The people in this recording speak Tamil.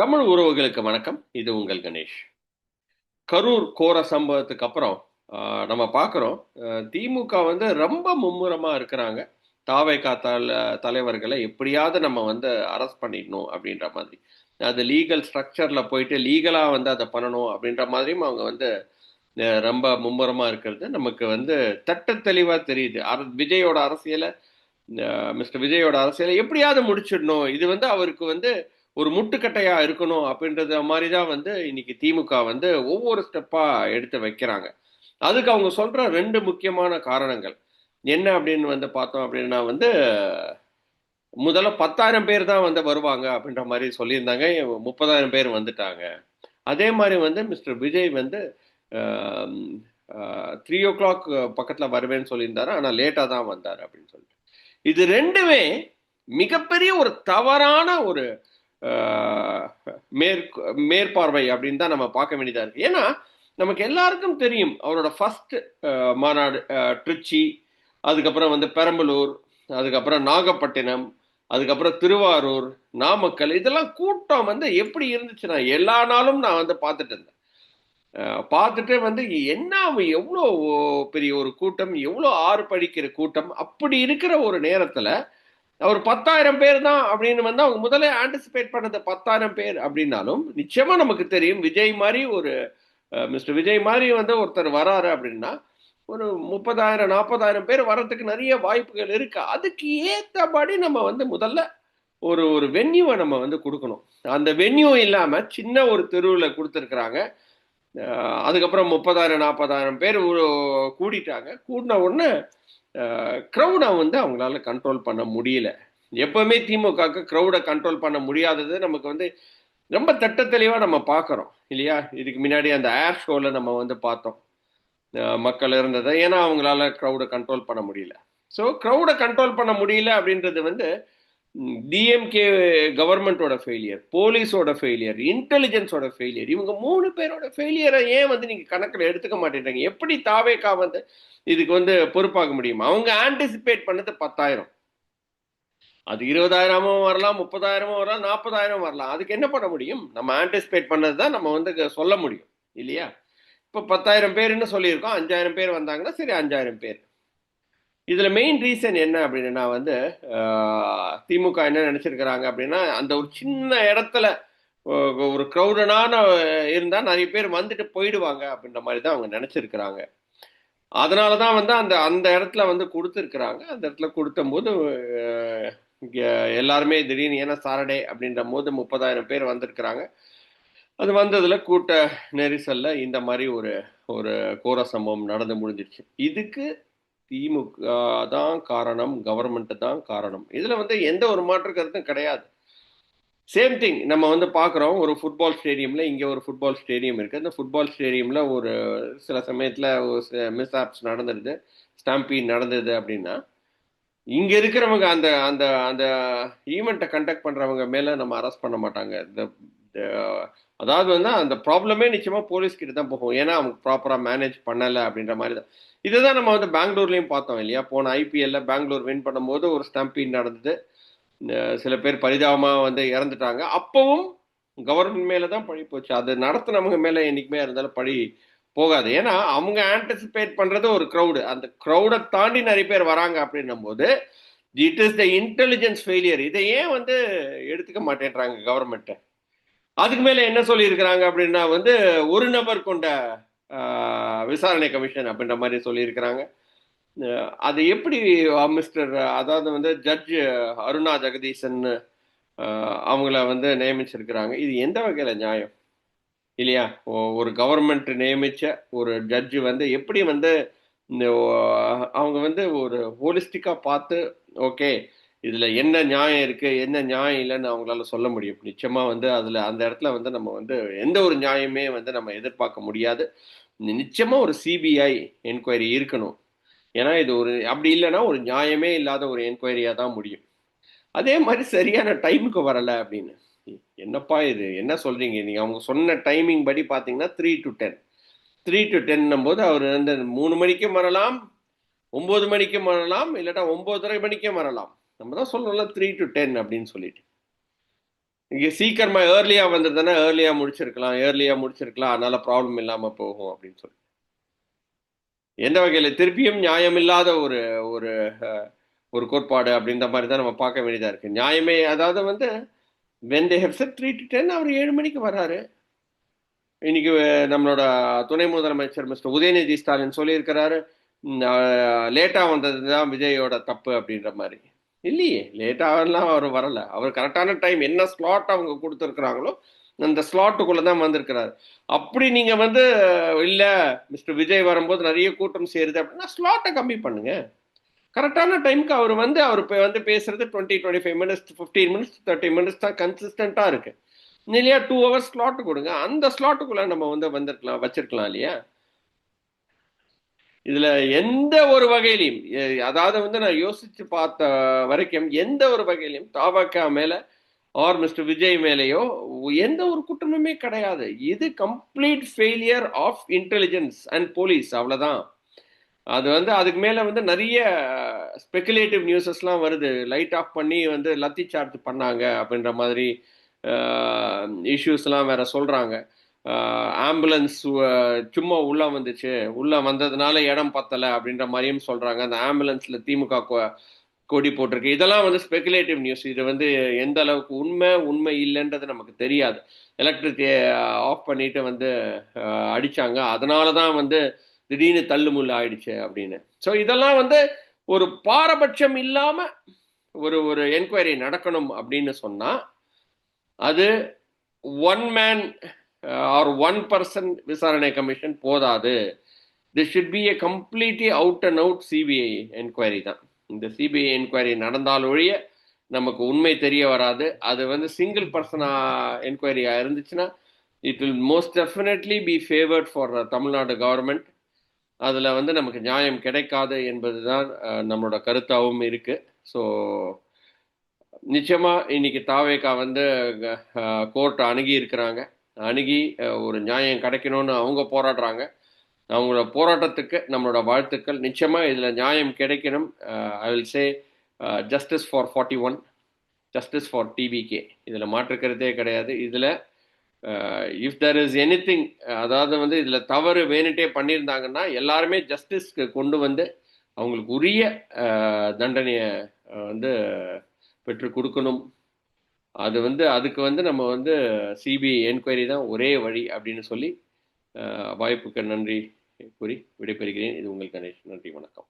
தமிழ் உறவுகளுக்கு வணக்கம். இது உங்கள் கணேஷ். கரூர் கோர சம்பவத்துக்கு அப்புறம் நம்ம பார்க்குறோம் திமுக வந்து ரொம்ப மும்முரமாக இருக்கிறாங்க. தாவை காத்தால தலைவர்களை எப்படியாவது நம்ம வந்து அரெஸ்ட் பண்ணிடணும் அப்படின்ற மாதிரி. அது லீகல் ஸ்ட்ரக்சரில் போயிட்டு லீகலாக வந்து அதை பண்ணணும் அப்படின்ற மாதிரியும் அவங்க வந்து ரொம்ப மும்முரமாக இருக்கிறது. நமக்கு வந்து தட்ட தெளிவாக தெரியுது. அர விஜயோட அரசியலை மிஸ்டர் விஜயோட அரசியலை எப்படியாவது முடிச்சிடணும். இது வந்து அவருக்கு வந்து ஒரு முட்டுக்கட்டையா இருக்கணும் அப்படின்றத மாதிரி தான் வந்து இன்னைக்கு திமுக வந்து ஒவ்வொரு ஸ்டெப்பா எடுத்து வைக்கிறாங்க. அதுக்கு அவங்க சொல்ற ரெண்டு முக்கியமான காரணங்கள். என்ன அப்படின்னு வந்து பார்த்தோம் அப்படின்னா வந்து முதல்ல பத்தாயிரம் பேர் தான் வந்து வருவாங்க அப்படின்ற மாதிரி சொல்லியிருந்தாங்க. முப்பதாயிரம் பேர் வந்துட்டாங்க. அதே மாதிரி வந்து மிஸ்டர் விஜய் வந்து த்ரீ ஓ கிளாக் பக்கத்தில் வருவேன்னு சொல்லியிருந்தாரு. ஆனால் லேட்டாக தான் வந்தார் அப்படின்னு சொல்லிட்டு. இது ரெண்டுமே மிகப்பெரிய ஒரு தவறான ஒரு மேற் மேற்பார்வை அப்படின்னு தான் நம்ம பார்க்க வேண்டியதாக இருக்கு. ஏன்னா நமக்கு எல்லாருக்கும் தெரியும் அவரோட ஃபர்ஸ்ட் மாநாடு ஆஹ், திருச்சி அதுக்கப்புறம் வந்து பெரம்பலூர் அதுக்கப்புறம் நாகப்பட்டினம் அதுக்கப்புறம் திருவாரூர் நாமக்கல் இதெல்லாம் கூட்டம் வந்து எப்படி இருந்துச்சுன்னா எல்லா நாளும் நான் வந்து பார்த்துட்டு இருந்தேன். பார்த்துட்டு வந்து என்ன எவ்வளோ பெரிய ஒரு கூட்டம் எவ்வளோ ஆறு படிக்கிற கூட்டம் அப்படி இருக்கிற ஒரு நேரத்தில் அவர் பத்தாயிரம் பேர் தான் அப்படின்னு வந்து அவங்க முதல்ல ஆன்டிசிபேட் பண்ணது பத்தாயிரம் பேர் அப்படின்னாலும் நிச்சயமா நமக்கு தெரியும். விஜய் மாதிரி ஒரு மிஸ்டர் விஜய் மாதிரி வந்து ஒருத்தர் வராரு அப்படின்னா ஒரு முப்பதாயிரம் நாற்பதாயிரம் பேர் வர்றதுக்கு நிறைய வாய்ப்புகள் இருக்கு. அதுக்கு ஏற்றபடி நம்ம வந்து முதல்ல ஒரு ஒரு வென்யூவை நம்ம வந்து கொடுக்கணும். அந்த வென்யூ இல்லாம சின்ன ஒரு தெருவில் கொடுத்துருக்குறாங்க. அதுக்கப்புறம் முப்பதாயிரம் நாற்பதாயிரம் பேர் கூடிட்டாங்க. கூடின உடனே க்ரௌடை வந்து அவங்களால கண்ட்ரோல் பண்ண முடியல. எப்பவுமே திமுகவுக்கு க்ரௌடை கண்ட்ரோல் பண்ண முடியாதது நமக்கு வந்து ரொம்ப தட்ட தெளிவாக நம்ம பார்க்குறோம் இல்லையா? இதுக்கு முன்னாடி அந்த ஏர் ஷோவில் நம்ம வந்து பார்த்தோம். மக்கள் இருந்ததை. ஏன்னா அவங்களால க்ரௌடை கண்ட்ரோல் பண்ண முடியல. ஸோ க்ரௌடை கண்ட்ரோல் பண்ண முடியல அப்படின்றது வந்து டிஎம்கே கவர்மெண்ட்டோட ஃபெயிலியர் போலீஸோட ஃபெயிலியர் இன்டெலிஜென்ஸோட ஃபெயிலியர் இவங்க மூணு பேரோட ஃபெயிலியரை ஏன் வந்து நீங்கள் கணக்கில் எடுத்துக்க மாட்டேங்கிறீங்க எப்படி தாவேக்கா வந்து இதுக்கு வந்து பொறுப்பாக முடியுமா? அவங்க ஆன்டிசிபேட் பண்ணது பத்தாயிரம். அது இருபதாயிரமும் வரலாம் முப்பதாயிரமும் வரலாம் நாற்பதாயிரம் வரலாம். அதுக்கு என்ன பண்ண முடியும்? நம்ம ஆன்டிசிபேட் பண்ணது தான் நம்ம வந்து சொல்ல முடியும். இல்லையா? இப்போ பத்தாயிரம் பேர்னு சொல்லியிருக்கோம். அஞ்சாயிரம் பேர் வந்தாங்கன்னா சரி அஞ்சாயிரம் பேர். இதில் மெயின் ரீசன் என்ன அப்படின்னா வந்து திமுக என்ன நினச்சிருக்கிறாங்க அப்படின்னா அந்த ஒரு சின்ன இடத்துல ஒரு க்ரௌடனான இருந்தால் நிறைய பேர் வந்துட்டு போயிடுவாங்க அப்படின்ற மாதிரி தான் அவங்க நினச்சிருக்கிறாங்க. அதனால தான் வந்து அந்த அந்த இடத்துல வந்து கொடுத்துருக்குறாங்க. அந்த இடத்துல கொடுத்தம்போது எல்லாருமே திடீர்னு ஏன்னா சாட்டர்டே அப்படின்ற போது முப்பதாயிரம் பேர் வந்திருக்கிறாங்க. அது வந்ததில் கூட்ட நெரிசலில் இந்த மாதிரி ஒரு ஒரு கோர சம்பவம் நடந்து முடிஞ்சிருச்சு. இதுக்கு திமுக தான் காரணம் கவர்மெண்ட் தான் காரணம். இதுல வந்து எந்த ஒரு மாற்று கருத்தும் கிடையாது. சேம் திங் நம்ம வந்து பார்க்குறோம் ஒரு ஃபுட்பால் ஸ்டேடியமில் இங்கே ஒரு ஃபுட்பால் ஸ்டேடியம் இருக்குது அந்த ஃபுட்பால் ஸ்டேடியமில் ஒரு சில சமயத்தில் ஒரு மிஸ் ஆப்ஸ் நடந்துடுது ஸ்டாம்பி நடந்தது அப்படின்னா இங்கே இருக்கிறவங்க அந்த அந்த அந்த ஈவெண்ட்டை கண்டக்ட் பண்ணுறவங்க மேலே நம்ம அரெஸ்ட் பண்ண மாட்டாங்க. இந்த- அதாவது வந்து அந்த ப்ராப்ளமே நிச்சயமாக போலீஸ் கிட்ட தான் போகும். ஏன்னா அவங்க ப்ராப்பராக மேனேஜ் பண்ணலை அப்படின்ற மாதிரி தான். இதுதான் நம்ம வந்து பெங்களூர்லேயும் பார்த்தோம் இல்லையா? போன ஐபிஎல்ல பெங்களூர் வின் பண்ணும்போது ஒரு ஸ்டாம்பீட் நடந்தது. சில பேர் பரிதாபமாக வந்து இறந்துட்டாங்க. அப்பவும் கவர்மெண்ட் மேலே தான் பழி போச்சு. அது நடத்துனவங்க மேலே என்றைக்குமே இருந்தாலும் பழி போகாது. ஏன்னா அவங்க ஆன்டிசிபேட் பண்ணுறது ஒரு க்ரௌடு அந்த க்ரௌடை தாண்டி நிறைய பேர் வராங்க அப்படின்னும் போது it is the intelligence failure இதை ஏன் வந்து எடுத்துக்க மாட்டேன்றாங்க கவர்மெண்ட்டை அதுக்கு மேலே என்ன சொல்லியிருக்கிறாங்க அப்படின்னா வந்து ஒரு நபர் கொண்ட விசாரணை கமிஷன் அப்படின்ற மாதிரி சொல்லியிருக்கிறாங்க. அது எப்படி மிஸ்டர் அதாவது வந்து ஜட்ஜ் அருணா ஜெகதீசன் அவங்கள வந்து நியமிச்சிருக்கிறாங்க. இது எந்த வகையில நியாயம்? இல்லையா? ஒரு கவர்மெண்ட் நியமிச்ச ஒரு ஜட்ஜு வந்து எப்படி வந்து இந்த அவங்க வந்து ஒரு ஹோலிஸ்டிக்காக பார்த்து ஓகே இதுல என்ன நியாயம் இருக்கு என்ன நியாயம் இல்லைன்னு அவங்களால சொல்ல முடியும். நிச்சயமா வந்து அதுல அந்த இடத்துல வந்து நம்ம வந்து எந்த ஒரு நியாயமே வந்து நம்ம எதிர்பார்க்க முடியாது. நிச்சயமா ஒரு சிபிஐ என்கொயரி இருக்கணும். ஏன்னா இது ஒரு அப்படி இல்லைன்னா ஒரு நியாயமே இல்லாத ஒரு என்கொயரியா தான் முடியும். அதே மாதிரி சரியான டைமுக்கு வரல அப்படின்னு. என்னப்பா இது? என்ன சொல்றீங்க? நீங்க அவங்க சொன்ன டைமிங் படி பாத்தீங்கன்னா three to ten three to டென்னும் போது அவர் வந்து மூணு மணிக்கும் வரலாம் ஒன்பது மணிக்கும் வரலாம் இல்லாட்டா ஒன்பதரை மணிக்கும் வரலாம். நம்ம தான் சொல்லணும்ல த்ரீ டு டென் அப்படின்னு சொல்லிட்டு. இங்கே சீக்கிரமா ஏர்லியாக வந்ததுன்னா ஏர்லியாக முடிச்சிருக்கலாம் ஏர்லியாக முடிச்சிருக்கலாம் அதனால ப்ராப்ளம் இல்லாமல் போகும் அப்படின்னு சொல்லி எந்த வகையில்? திருப்பியும் நியாயமில்லாத ஒரு ஒரு ஒரு கோட்பாடு அப்படின்ற மாதிரி தான் நம்ம பார்க்க வேண்டியதாக இருக்குது நியாயமே அதாவது வந்து when they have set three to ten அவர் ஏழு மணிக்கு வராரு. இன்னைக்கு நம்மளோட துணை முதலமைச்சர் மிஸ்டர் உதயநிதி ஸ்டாலின் சொல்லியிருக்கிறாரு லேட்டாக வந்தது தான் விஜயோட தப்பு அப்படின்ற மாதிரி. இல்லையே லேட்டாகலாம் அவர் வரல. அவர் கரெக்டான டைம் என்ன ஸ்லாட் அவங்க கொடுத்துருக்குறாங்களோ அந்த ஸ்லாட்டுக்குள்ளே தான் வந்திருக்கிறாரு. அப்படி நீங்கள் வந்து இல்லை மிஸ்டர் விஜய் வரும்போது நிறைய கூட்டம் சேருது அப்படின்னா ஸ்லாட்டை கம்மி பண்ணுங்க. கரெக்டான டைமுக்கு அவர் வந்து அவர் இப்போ வந்து பேசுறது twenty twenty five minutes fifteen minutes thirty minutes தான் கன்சிஸ்டண்ட்டாக இருக்குது இல்லையா டூ ஹவர்ஸ் ஸ்லாட்டு கொடுங்க. அந்த ஸ்லாட்டுக்குள்ளே நம்ம வந்து வந்திருக்கலாம் வச்சிருக்கலாம் இல்லையா? இதுல எந்த ஒரு வகையிலையும் அதாவது வந்து நான் யோசிச்சு பார்த்த வரைக்கும் எந்த ஒரு வகையிலையும் தாபாக்கா மேல ஆர் மிஸ்டர் விஜய் மேலேயோ எந்த ஒரு குற்றமுமே கிடையாது. இது complete failure of intelligence and police அவ்வளோதான் அது வந்து அதுக்கு மேலே வந்து நிறைய ஸ்பெகுலேட்டிவ் நியூஸஸ்லாம் வருது. லைட் ஆஃப் பண்ணி வந்து லத்தி சார்ஜ் பண்ணாங்க அப்படின்ற மாதிரி இஷ்யூஸ்லாம் வேற சொல்கிறாங்க ஆம்புலன்ஸ் சும்மா உள்ள வந்துச்சு. உள்ள வந்ததுனால இடம் பத்தல அப்படின்ற மாதிரியும் சொல்றாங்க. அந்த ஆம்புலன்ஸ்ல திமுக கொடி போட்டிருக்கு. இதெல்லாம் வந்து ஸ்பெகுலேட்டிவ் நியூஸ் இது வந்து எந்த அளவுக்கு உண்மை உண்மை இல்லைன்றது நமக்கு தெரியாது. எலக்ட்ரிக் ஆஃப் பண்ணிட்டு வந்து அடிச்சாங்க. அதனால தான் வந்து திடீர்னு தள்ளுமுள்ளு ஆயிடுச்சு அப்படின்னு. ஸோ இதெல்லாம் வந்து ஒரு பாரபட்சம் இல்லாம ஒரு ஒரு என்கொயரி நடக்கணும் அப்படின்னு சொன்னா அது one man or one person விசாரணை கமிஷன் போதாது. This should be a completely out and out CBI enquiry தான். இந்த சிபிஐ என்கொயரி நடந்தால் ஒழிய நமக்கு உண்மை தெரிய வராது. அது வந்து சிங்கிள் பர்சனா என்கொயரியாக இருந்துச்சுன்னா it will most definitely be favoured for Tamil Nadu government அதில் வந்து நமக்கு நியாயம் கிடைக்காது என்பது தான் uh, நம்மளோட கருத்தாகவும் இருக்குது ஸோ நிச்சயமாக இன்னைக்கு தாவேக்கா வந்து uh, கோர்ட் அணுகி இருக்கிறாங்க. அணுகி ஒரு நியாயம் கிடைக்கணும்னு அவங்க போராடுறாங்க. அவங்களோட போராட்டத்துக்கு நம்மளோட வாழ்த்துக்கள். நிச்சயமாக இதில் நியாயம் கிடைக்கணும். I will say justice for forty one justice for TPK இதில் மாற்றுக்கிறதே கிடையாது. இதில் if there is any thing அதாவது வந்து இதில் தவறு வேணுட்டே பண்ணியிருந்தாங்கன்னா எல்லாருமே ஜஸ்டிஸ்க்கு கொண்டு வந்து அவங்களுக்கு உரிய தண்டனையை வந்து பெற்று கொடுக்கணும். அது வந்து அதுக்கு வந்து நம்ம வந்து சிபிஐ என்கொயரி தான் ஒரே வழி அப்படின்னு சொல்லி வாய்ப்புக்கு நன்றி கூறி விடைபெறுகிறேன். இது உங்கள் கணேஷ். நன்றி வணக்கம்.